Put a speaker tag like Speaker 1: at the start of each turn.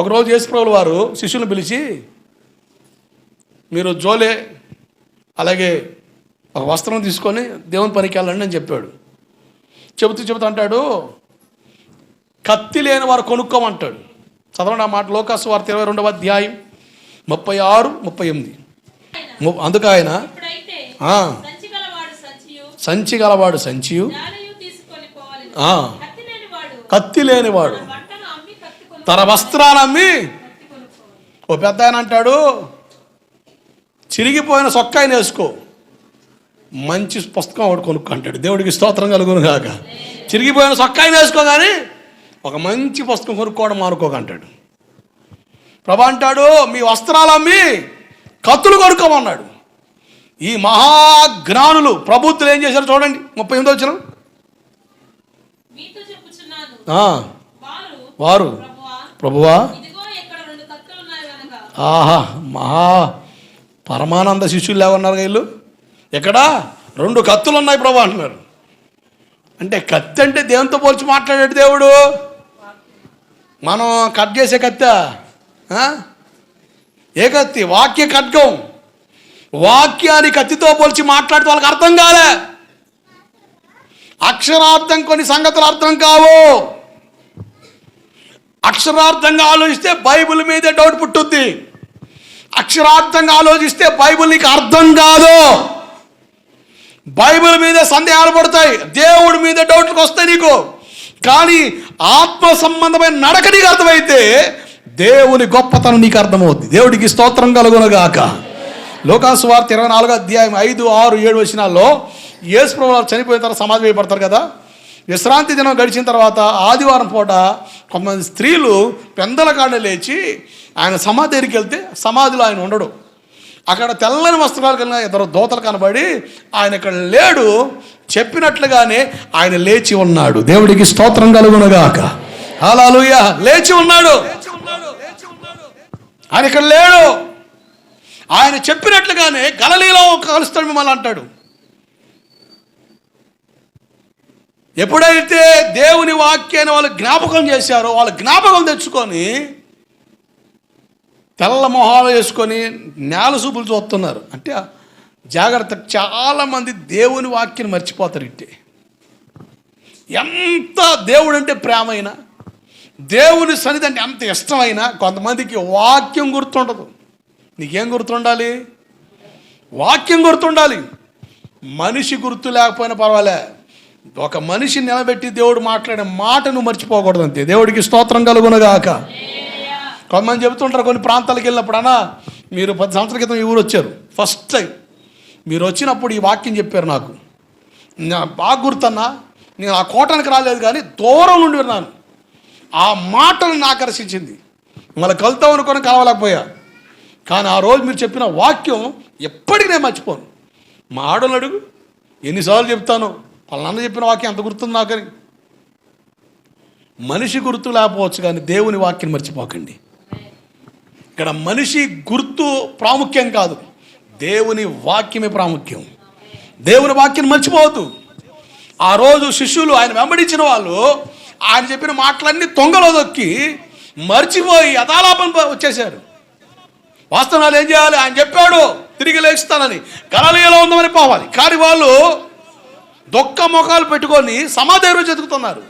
Speaker 1: ఒకరోజు యేసుప్రభుల వారు శిష్యులను పిలిచి మీరు జోలే అలాగే ఒక వస్త్రం తీసుకొని దేవుని పనికి వెళ్ళండి అని చెప్పాడు. చెబుతూ చెబుతూ అంటాడు కత్తి లేని వారు కొనుక్కోమంటాడు. చదవండి ఆ మాట లోకాసు వార్త ఇరవై రెండవ అధ్యాయం ముప్పై ఆరు ముప్పై ఎనిమిది. అందుకు ఆయన
Speaker 2: సంచి గలవాడు సంచియు కత్తి లేనివాడు
Speaker 1: కత్తి లేనివాడు
Speaker 2: బట్టను అమ్మి కత్తి కొను
Speaker 1: తన వస్త్రాలు అమ్మి ఓ పెద్ద ఆయన అంటాడు చిరిగిపోయిన సొక్క ఆయన వేసుకో. మంచి పుస్తకం ఒకటి కొనుక్కో అంటాడు. దేవుడికి స్తోత్రం కలుగును కాక చిరిగిపోయిన సొక్క ఆయన వేసుకో కానీ ఒక మంచి పుస్తకం కొనుక్కోవడం మానుకోక అంటాడు. ప్రభా అంటాడు మీ వస్త్రాలు అమ్మి కత్తులు కొనుక్కోమన్నాడు. ఈ మహాజ్ఞానులు ప్రభుత్వం ఏం చేశారు చూడండి ముప్పై ఎనిమిది వచ్చిన
Speaker 2: వారు. ప్రభువా.
Speaker 1: ఆహా మహా పరమానంద శిష్యులు ఏమన్నారు వీళ్ళు? ఎక్కడ? రెండు కత్తులు ఉన్నాయి ప్రభు అంటున్నారు. అంటే కత్తి అంటే దేవునితో పోల్చి మాట్లాడాడు దేవుడు? మనం కట్ చేసే కత్తి? ఏ కత్తి? వాక్య ఖడ్గం. వాక్యాన్ని కత్తితో పోల్చి మాట్లాడితే వాళ్ళకి అర్థం కాలే. అక్షరార్థం కొన్ని సంగతులు అర్థం కావు. అక్షరార్థంగా ఆలోచిస్తే బైబిల్ మీదే డౌట్ పుట్టుద్ది. అక్షరార్థంగా ఆలోచిస్తే బైబిల్ నీకు అర్థం కాదు. బైబిల్ మీద సందేహాలు పడతాయి. దేవుడి మీద డౌట్లకు వస్తాయి నీకు. కానీ ఆత్మ సంబంధమైన నడక నీకు అర్థమైతే దేవుని గొప్పతనం నీకు అర్థమవుద్ది. దేవుడికి స్తోత్రం కలుగునగాక. లోకాసు వార్త ఇరవై నాలుగో అధ్యాయం ఐదు ఆరు ఏడు వచ్చినాల్లో యేసు ప్రభు చనిపోయిన తర్వాత సమాధి వేయబడతారు కదా? విశ్రాంతి దినం గడిచిన తర్వాత ఆదివారం పూట కొంతమంది స్త్రీలు పెందల కాడ లేచి ఆయన సమాధి దగ్గరికి వెళ్తే సమాధిలో ఆయన ఉండడు. అక్కడ తెల్లని వస్త్రాలు కలిగిన ఇద్దరు దోతలు కనబడి ఆయన ఇక్కడ లేడు. చెప్పినట్లుగానే ఆయన లేచి ఉన్నాడు. దేవుడికి స్తోత్రం కలుగునగాక. అలాలుయ లేచి ఉన్నాడు. ఆయన ఇక్కడ లేడు. ఆయన చెప్పినట్లుగానే గలలీలో కలుస్తాడు మిమ్మల్ని అంటాడు. ఎప్పుడైతే దేవుని వాక్యాన్ని వాళ్ళు జ్ఞాపకం చేశారో వాళ్ళు జ్ఞాపకం తెచ్చుకొని తెల్ల మొహాలు వేసుకొని నేల చూపులు చూస్తున్నారు. అంటే జాగ్రత్త చాలామంది దేవుని వాక్యం మర్చిపోతారు ఇట్టే. ఎంత దేవుడు అంటే ప్రేమైనా దేవుని సన్నిధి అంటే ఎంత ఇష్టమైనా కొంతమందికి వాక్యం గుర్తుండదు. నీకేం గుర్తుండాలి? వాక్యం గుర్తుండాలి. మనిషి గుర్తు లేకపోయినా పర్వాలే. ఒక మనిషి నిలబెట్టి దేవుడు మాట్లాడే మాటను మర్చిపోకూడదు అంతే. దేవుడికి స్తోత్రం కలుగునగాక. కొంతమంది చెబుతుంటారు కొన్ని ప్రాంతాలకు వెళ్ళినప్పుడు అన్నా మీరు పది సంవత్సరాల క్రితం ఈ ఊరు వచ్చారు. ఫస్ట్ టైం మీరు వచ్చినప్పుడు ఈ వాక్యం చెప్పారు నాకు. నా బాగా గుర్తన్నా నేను ఆ కోటానికి రాలేదు కానీ దూరం నుండి విన్నాను. ఆ మాటలను ఆకర్షించింది. మళ్ళీ కలుతాం అనుకొని కలవలేకపోయా. కానీ ఆ రోజు మీరు చెప్పిన వాక్యం ఎప్పటికీ నేను మర్చిపోను. మా ఆడోళ్ళు అడుగు. ఎన్నిసార్లు చెప్తాను. పలానా చెప్పిన వాక్యం అంత గుర్తుంది నాకని మనిషి గుర్తు లేకపోవచ్చు కానీ దేవుని వాక్యం మర్చిపోకండి. ఇక్కడ మనిషి గుర్తు ప్రాముఖ్యం కాదు. దేవుని వాక్యమే ప్రాముఖ్యం. దేవుని వాక్యం మర్చిపోవద్దు. ఆ రోజు శిష్యులు ఆయన వెంబడించిన వాళ్ళు ఆయన చెప్పిన మాటలన్నీ తొంగలో దొక్కి మర్చిపోయి అదాలాపం వచ్చేశారు. వాస్తవాలు ఏం చేయాలి? ఆయన చెప్పాడు తిరిగి లేస్తానని. గలలీలో ఉందామని పోవాలి. కానీ వాళ్ళు దొక్క మొఖాలు పెట్టుకొని సమాధి రోజు చెతుకుతున్నారు